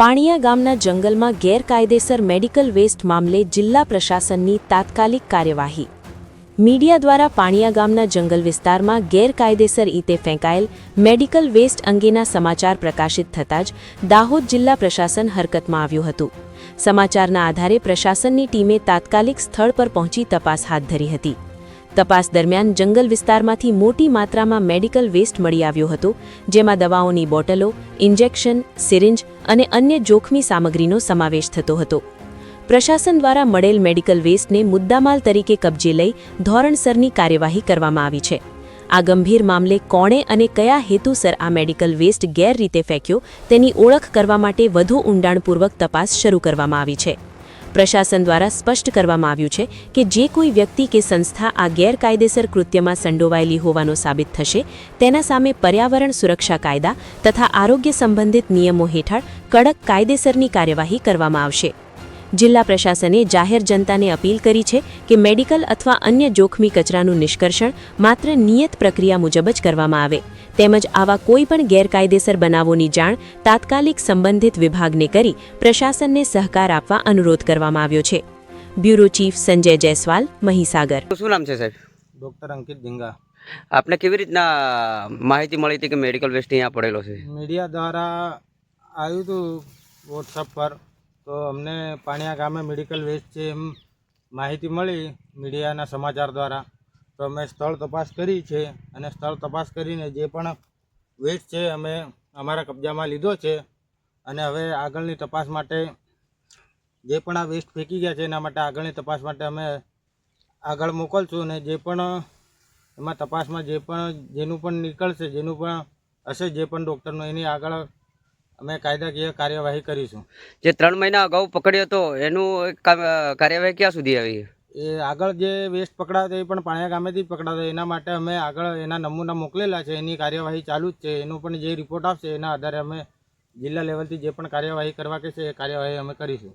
પાણીયા ગામના જંગલમાં ગેરકાયદેસર મેડિકલ વેસ્ટ મામલે જિલ્લા પ્રશાસનની તાત્કાલિક કાર્યવાહી. મીડિયા દ્વારા પાણીયા ગામના જંગલ વિસ્તારમાં ગેરકાયદેસર રીતે ફેંકાયેલ મેડિકલ વેસ્ટ અંગેના સમાચાર પ્રકાશિત થતાં જ દાહોદ જિલ્લા પ્રશાસન હરકતમાં આવ્યું હતું. સમાચારના આધારે પ્રશાસનની ટીમે તાત્કાલિક સ્થળ પર પહોંચી તપાસ હાથ ધરી હતી. તપાસ દરમિયાન જંગલ વિસ્તારમાંથી મોટી માત્રામાં મેડિકલ વેસ્ટ મળી આવ્યો હતો, જેમાં દવાઓની બોટલો, ઇન્જેક્શન, સિરિંજ અને અન્ય જોખમી સામગ્રીનો સમાવેશ થતો હતો. પ્રશાસન દ્વારા મળેલ મેડિકલ વેસ્ટને મુદ્દામાલ તરીકે કબજે લઈ ધોરણસરની કાર્યવાહી કરવામાં આવી છે. આ ગંભીર મામલે કોણે અને કયા હેતુસર આ મેડિકલ વેસ્ટ ગેરરીતે ફેંક્યો તેની ઓળખ કરવા માટે વધુ ઊંડાણપૂર્વક તપાસ શરૂ કરવામાં આવી છે. પ્રશાસન દ્વારા સ્પષ્ટ કરવામાં આવ્યું છે કે જે કોઈ વ્યક્તિ કે સંસ્થા આ ગેરકાયદેસર કૃત્યમાં સંડોવાયેલી હોવાનો સાબિત થશે, તેના સામે પર્યાવરણ સુરક્ષા કાયદા તથા આરોગ્ય સંબંધિત નિયમો હેઠળ કડક કાયદેસરની કાર્યવાહી કરવામાં આવશે. જિલ્લા પ્રશાસને જાહેર જનતાને અપીલ કરી છે કે મેડિકલ અથવા અન્ય જોખમી કચરાનું નિષ્કર્ષણ માત્ર નિયત પ્રક્રિયા મુજબ જ કરવામાં આવે. તેમજ આવા કોઈપણ ગેરકાયદેસર બનાવોની જાણ તાત્કાલિક સંબંધિત વિભાગને કરી પ્રશાસનને સહકાર આપવા અનુરોધ કરવામાં આવ્યો છે. Bureau chief Sanjay Jaiswal Mahisagar. શું નામ છે સાહેબ? ડૉક્ટર અંકિત ધીંગા આપને કેવી રીતના માહિતી મળી હતી કે મેડિકલ વેસ્ટ અહીંયા પડેલો છે? મીડિયા દ્વારા આવ્યું હતું વોટ્સઅપ પર તો અમને પાણીયા ગામે મેડિકલ વેસ્ટ છે એમ માહિતી મળી મીડિયાના સમાચાર દ્વારા. તો અમે સ્થળ તપાસ કરી છે અને સ્થળ તપાસ કરીને જે પણ વેસ્ટ છે અમે અમારા કબજામાં લીધો છે અને હવે આગળની તપાસ માટે જે પણ આ વેસ્ટ ફેંકી ગયા છે એના માટે આગળની તપાસ માટે અમે આગળ મોકલશું અને જે પણ એમાં તપાસમાં જે પણ જેનું પણ નીકળશે, જેનું પણ હશે, જે પણ ડૉક્ટરનું, એની આગળ અમે કાયદાકીય કાર્યવાહી કરીશું. જે ત્રણ મહિના અગાઉ પકડ્યો હતો એનું કાર્યવાહી ક્યાં સુધી આવી? એ આગળ જે વેસ્ટ પકડાતા એ પણ પાણીયા ગામેથી પકડાતો એના માટે અમે આગળ એના નમૂના મોકલેલા છે. એની કાર્યવાહી ચાલુ જ છે. એનો પણ જે રિપોર્ટ આવશે એના આધારે અમે જિલ્લા લેવલથી જે પણ કાર્યવાહી કરવા કે છે એ કાર્યવાહી અમે કરીશું.